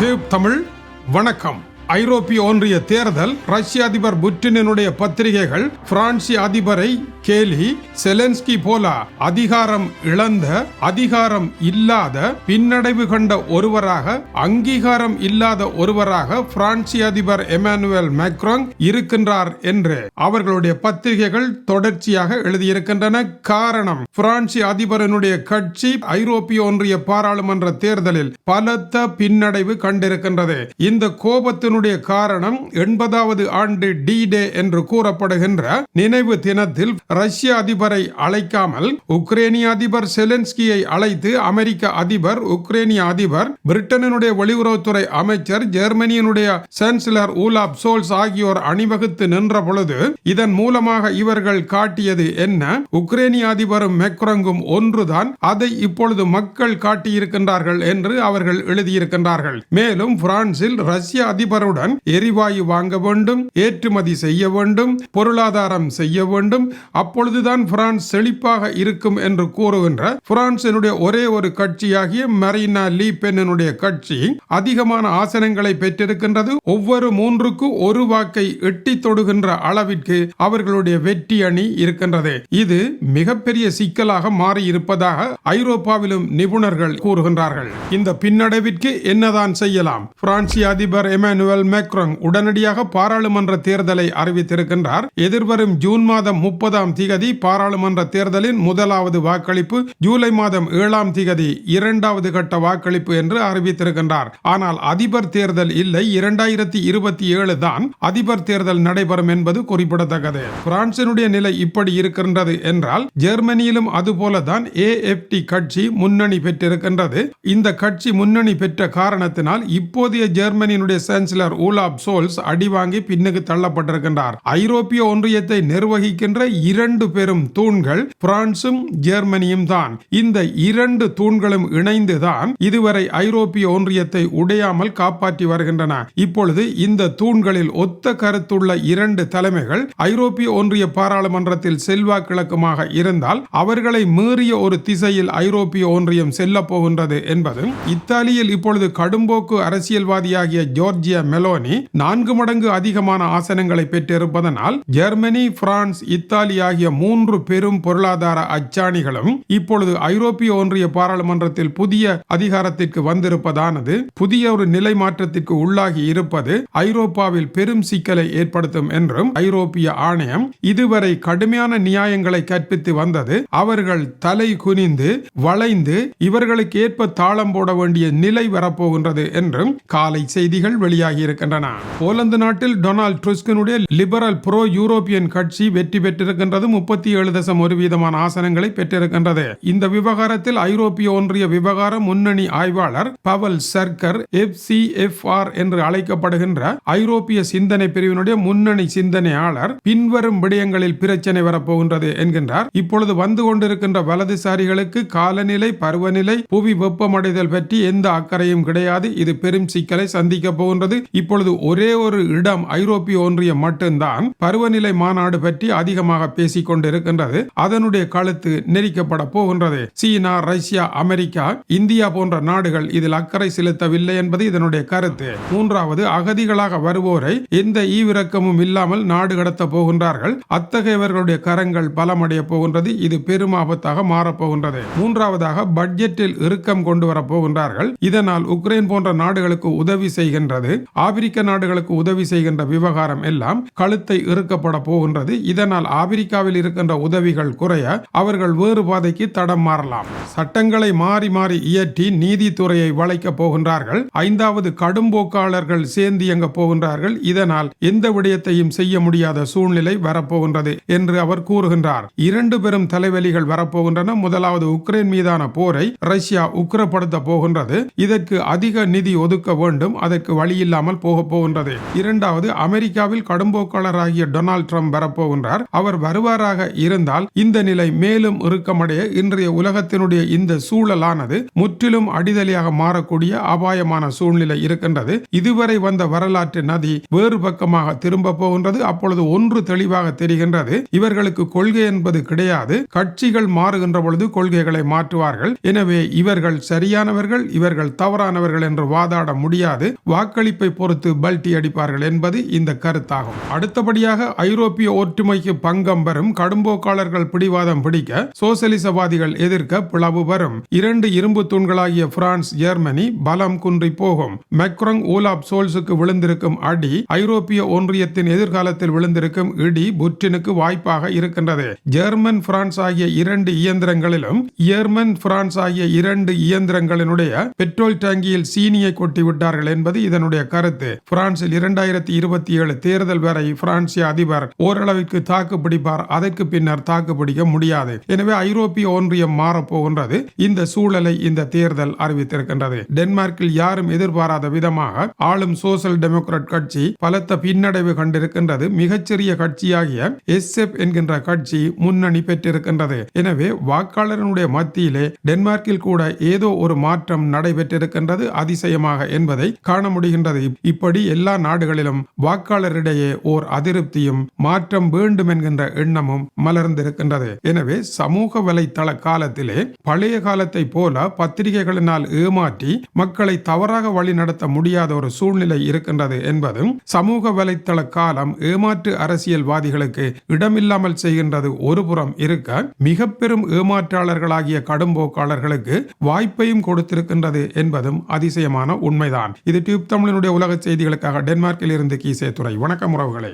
தேவ் தமிழ் வணக்கம். ஐரோப்பிய ஒன்றிய தேர்தல் ரஷ்ய அதிபர் புட்டினுடைய பத்திரிகைகள் பிரான்சி அதிபரை கேலி செலன்ஸ்கி போல அதிகாரம் இழந்த அதிகாரம் இல்லாத பின்னடைவு கண்ட ஒருவராக அங்கீகாரம் இல்லாத ஒருவராக பிரான்சி அதிபர் எமானுவேல் மேக்ரோங் இருக்கின்றார் என்று அவர்களுடைய பத்திரிகைகள் தொடர்ச்சியாக எழுதியிருக்கின்றன. காரணம் பிரான்சி அதிபரனுடைய கட்சி ஐரோப்பிய ஒன்றிய பாராளுமன்ற தேர்தலில் பலத்த பின்னடைவு கண்டிருக்கின்றது. இந்த கோபத்தினுடைய காரணம் எண்பதாவது ஆண்டு டி டே என்று கூறப்படுகின்ற நினைவு தினத்தில் ரஷ்ய அதிபரை அழைக்காமல் உக்ரேனிய அதிபர் செலன்ஸ்கியை அழைத்து அமெரிக்க அதிபர் உக்ரேனிய அதிபர் பிரிட்டனினுடைய வெளியுறவுத்துறை அமைச்சர் ஜெர்மனியினுடைய சான்சலர் ஊலாப் சோல்ஸ் ஆகியோர் அணிவகுத்து நின்ற பொழுது இதன் மூலமாக இவர்கள் காட்டியது என்ன? உக்ரேனிய அதிபரும் மெக்ரங்கும் ஒன்றுதான் அதை இப்பொழுது மக்கள் காட்டியிருக்கின்றார்கள் என்று அவர்கள் எழுதியிருக்கின்றார்கள். மேலும் பிரான்சில் ரஷ்ய அதிபருடன் எரிவாயு வாங்க வேண்டும் ஏற்றுமதி செய்ய வேண்டும் பொருளாதாரம் செய்ய வேண்டும் அப்பொழுதுதான் பிரான்ஸ் செழிப்பாக இருக்கும் என்று கூறுகின்ற பிரான்சினுடைய ஒரே ஒரு கட்சியாகிய மரீனா லீ பென்னுடைய கட்சி அதிகமான ஆசனங்களை பெற்றிருக்கின்றது. ஒவ்வொரு மூன்றுக்கு ஒரு வாக்கை எட்டி தொடுகின்ற அளவிற்கு அவர்களுடைய வெற்றி அணி இருக்கின்றது. இது மிகப்பெரிய சிக்கலாக மாறி இருப்பதாக ஐரோப்பாவிலும் நிபுணர்கள் கூறுகின்றார்கள். இந்த பின்னடைவிற்கு என்னதான் செய்யலாம்? பிரான்சிய அதிபர் எமானுவல் மேக்ரோங் உடனடியாக பாராளுமன்ற தேர்தலை அறிவித்திருக்கின்றார். எதிர்வரும் ஜூன் மாதம் முப்பதாம் திகதி பாராளுமன்ற தேர்தலின் முதலாவது வாக்களிப்பு ஜூலை மாதம் ஏழாம் திகதி இரண்டாவது கட்ட வாக்களிப்பு என்று அறிவித்திருக்கின்றார். ஆனால் அதிபர் தேர்தல் இல்லை. இரண்டாயிரத்தி இருபத்தி ஏழு தான் அதிபர் தேர்தல் நடைபெறும் என்பது குறிப்பிடத்தக்கது. பிரான்சினுடைய நிலை இப்படி இருக்கின்றது என்றால் ஜெர்மனியிலும் அதுபோலதான் ஏஎஃப்டி கட்சி முன்னணி பெற்றிருக்கின்றது. இந்த கட்சி முன்னணி பெற்ற காரணத்தினால் இப்போதைய ஜெர்மனியினுடைய சான்சலர் ஊலாப் சோல்ஸ் அடிவாங்கி பின்னுக்கு தள்ளப்பட்டிருக்கின்றார். ஐரோப்பிய ஒன்றியத்தை நிர்வகிக்கின்ற இரு இரண்டு பெரும் தூண்கள் பிரான்சும் ஜெர்மனியும் தான். இந்த இரண்டு தூண்களும் இணைந்துதான் இதுவரை ஐரோப்பிய ஒன்றியத்தை உடையாமல் காப்பாற்றி வருகின்றன. இப்பொழுது இந்த தூண்களில் ஒத்த கருத்துள்ள இரண்டு தலைமைகள் ஐரோப்பிய ஒன்றிய பாராளுமன்றத்தில் செல்வாக்கிழக்குமாக இருந்தால் அவர்களை மீறிய ஒரு திசையில் ஐரோப்பிய ஒன்றியம் செல்ல போகின்றது என்பதும் இத்தாலியில் இப்பொழுது கடும்போக்கு அரசியல்வாதியாகிய ஜோர்ஜியா மெலோனி நான்கு மடங்கு அதிகமான ஆசனங்களை பெற்றிருப்பதனால் ஜெர்மனி பிரான்ஸ் இத்தாலி ஆகிய மூன்று பெரும் பொருளாதார அச்சாணிகளும் இப்பொழுது ஐரோப்பிய ஒன்றிய பாராளுமன்றத்தில் புதிய அதிகாரத்திற்கு வந்திருப்பதானது புதிய ஒரு நிலை மாற்றத்திற்கு உள்ளாகி இருப்பது ஐரோப்பாவில் பெரும் சிக்கலை ஏற்படுத்தும் என்றும் ஐரோப்பிய ஆணையம் இதுவரை கடுமையான நியாயங்களை கற்பித்து வந்தது. அவர்கள் தலை குனிந்து வளைந்து இவர்களுக்கு ஏற்ப தாளம் போட வேண்டிய நிலை வரப்போகின்றது என்றும் காலை செய்திகள் வெளியாகி இருக்கின்றன. போலந்து நாட்டில் டொனால்ட் ட்ருஸ்கினுடைய லிபரல் புரோ யூரோப்பியன் கட்சி வெற்றி பெற்றிருக்கின்றது முப்பத்தி ஏழு தசம் ஒரு வீதமான ஆசனங்களை பெற்றிருக்கின்றது. இந்த விவகாரத்தில் ஐரோப்பிய ஒன்றிய விவகார முன்னணி ஆய்வாளர் Pawel Zerka E C F R என்று அழைக்கப்படுகின்ற ஐரோப்பிய சிந்தனை பிரிவினுடைய முன்னணி சிந்தனையாளர் பின்வரும் விடயங்களில் பிரச்சனை வரப்போகின்றது என்கின்றார். இப்பொழுது வந்து கொண்டிருக்கின்ற வலதுசாரிகளுக்கு காலநிலை பருவநிலை புவி வெப்பமடைதல் பற்றி எந்த அக்கறையும் கிடையாது. இது பெரும் சிக்கலை சந்திக்க போகின்றது. இப்பொழுது ஒரே ஒரு இடம் ஐரோப்பிய ஒன்றியம் மட்டும்தான். பருவநிலை மாநாடு பற்றி அதிகமாக பேசிக் கொண்டிருக்கின்றது அதனுடைய கழுத்து நெரிக்கப்பட போகின்றது. சீனா ரஷ்யா அமெரிக்கா இந்தியா போன்ற நாடுகள் இதில் அக்கறை செலுத்தவில்லை என்பது இதனுடைய கருத்து. மூன்றாவது அகதிகளாக வருவோரை எந்த ஈவிரக்கமும் இல்லாமல் நாடு கடத்த போகின்றார்கள். அத்தகையவர்களுடைய கரங்கள் பலமடைய போகின்றது. இது பெரும் ஆபத்தாக மாறப்போகின்றது. மூன்றாவதாக பட்ஜெட்டில் இறுக்கம் கொண்டு வர போகின்றார்கள். இதனால் உக்ரைன் போன்ற நாடுகளுக்கு உதவி செய்கின்றது. ஆப்பிரிக்க நாடுகளுக்கு உதவி செய்கின்ற விவகாரம் எல்லாம் கழுத்தை இறுக்கப்பட போகின்றது. இதனால் ஆப்பிரிக்கா ஆப்பிரிக்காவில் இருக்கின்ற உதவிகள் குறைய அவர்கள் வேறு பாதைக்கு தடம் மாறலாம். சட்டங்களை மாறி மாறி இயற்றி நீதித்துறையை வளைக்க போகின்றார்கள். ஐந்தாவது கடும்போக்காளர்கள் சேர்ந்து இயங்க போகின்றார்கள். இதனால் எந்த விடயத்தையும் செய்ய முடியாத சூழ்நிலை வரப்போகின்றது என்று அவர் கூறுகின்றார். இரண்டு பெரும் தலைவலிகள் வரப்போகின்றன. முதலாவது உக்ரைன் மீதான போரை ரஷ்யா உக்கிரப்படுத்த போகின்றது. இதற்கு அதிக நிதி ஒதுக்க வேண்டும். அதற்கு வழியில்லாமல் போக போகின்றது. இரண்டாவது அமெரிக்காவில் கடும்போக்காளராகிய டொனால்ட் ட்ரம்ப் வரப்போகின்றார். அவர் வருவார் இவ்வாறாக இருந்தால் இந்த நிலை மேலும் இறுக்கமடைய இன்றைய உலகத்தினுடைய இந்த சூழலானது முற்றிலும் அடிதலியாக மாறக்கூடிய அபாயமான சூழ்நிலை இருக்கின்றது. இதுவரை வந்த வரலாற்று நதி வேறு பக்கமாக திரும்ப போகின்றது. அப்பொழுது ஒன்று தெளிவாக தெரிகின்றது. இவர்களுக்கு கொள்கை என்பது கிடையாது. கட்சிகள் மாறுகின்ற பொழுது கொள்கைகளை மாற்றுவார்கள். எனவே இவர்கள் சரியானவர்கள் இவர்கள் தவறானவர்கள் என்று வாதாட முடியாது. வாக்களிப்பை பொறுத்து பல்டி அடிப்பார்கள் என்பது இந்த கருத்தாகும். அடுத்தபடியாக ஐரோப்பிய ஒற்றுமைக்கு பங்கம் வரும் கடும்போக்காளர்கள் பிடிவாதம் பிடிக்க சோசலிசவாதிகள் எதிர்க்க பிளவு வரும். இரண்டு இரும்பு தூண்களாகிய பிரான்ஸ் ஜெர்மனி பலம் குன்றி போகும். மெக்ரங் ஓலாப் சோல்ஸுக்கு விழுந்திருக்கும் அடி ஐரோப்பிய ஒன்றியத்தின் எதிர்காலத்தில் விழுந்திருக்கும் இடி புட்டினுக்கு வாய்ப்பாக இருக்கின்றது. ஜெர்மன் பிரான்ஸ் ஆகிய இரண்டு இயந்திரங்களிலும் ஜெர்மன் பிரான்ஸ் ஆகிய இரண்டு இயந்திரங்களினுடைய பெட்ரோல் டேங்கியில் சீனியை கொட்டி விட்டார்கள் என்பது இதனுடைய கருத்து. பிரான்சில் இரண்டாயிரத்தி இருபத்தி ஏழு தேர்தல் வரை பிரான்சிய அதிபர் ஓரளவிற்கு தாக்கு பிடிப்பார் அதற்கு பின்னர் தாக்குப்பிடிக்க முடியாது. எனவே ஐரோப்பிய ஒன்றியம் மாறப்போகின்றது. இந்த சூழலை இந்த தேர்தல் அறிவித்திருக்கின்றது. டென்மார்க்கில் யாரும் எதிர்பாராத விதமாக ஆளும் சோசியல் டெமோக்ராட் கட்சி பலத்த பின்னடைவு கண்டிருக்கின்றது. மிகச்சிறிய கட்சியாகிய எஸ்எப் என்கின்ற கட்சி முன்னணி பெற்றிருக்கின்றது. எனவே வாக்காளர்களுடைய மத்தியிலே டென்மார்க்கில் கூட ஏதோ ஒரு மாற்றம் நடைபெற்றிருக்கின்றது அதிசயமாக என்பதை காண முடிகின்றது. இப்படி எல்லா நாடுகளிலும் வாக்காளரிடையே ஓர் அதிருப்தியும் மாற்றம் வேண்டும் என்கின்ற எண்ணமும் மலர்ந்திருக்கின்றது. எனவே சமூக வலைத்தள காலத்திலே பழைய காலத்தை போல பத்திரிகைகளினால் ஏமாற்றி மக்களை தவறாக வழிநடத்த முடியாத ஒரு சூழ்நிலை இருக்கின்றது என்பதும் சமூக வலைத்தள காலம் ஏமாற்று அரசியல்வாதிகளுக்கு இடமில்லாமல் செய்கின்றது ஒருபுறம் இருக்க மிக பெரும் ஏமாற்றாளர்களாகிய கடும்போக்காளர்களுக்கு வாய்ப்பையும் கொடுத்திருக்கின்றது என்பதும் அதிசயமான உண்மைதான். இது டியூப் தமிழனுடைய உலக செய்திகளுக்காக டென்மார்க்கில் இருந்து கீசே துறை வணக்கம் உறவுகளே.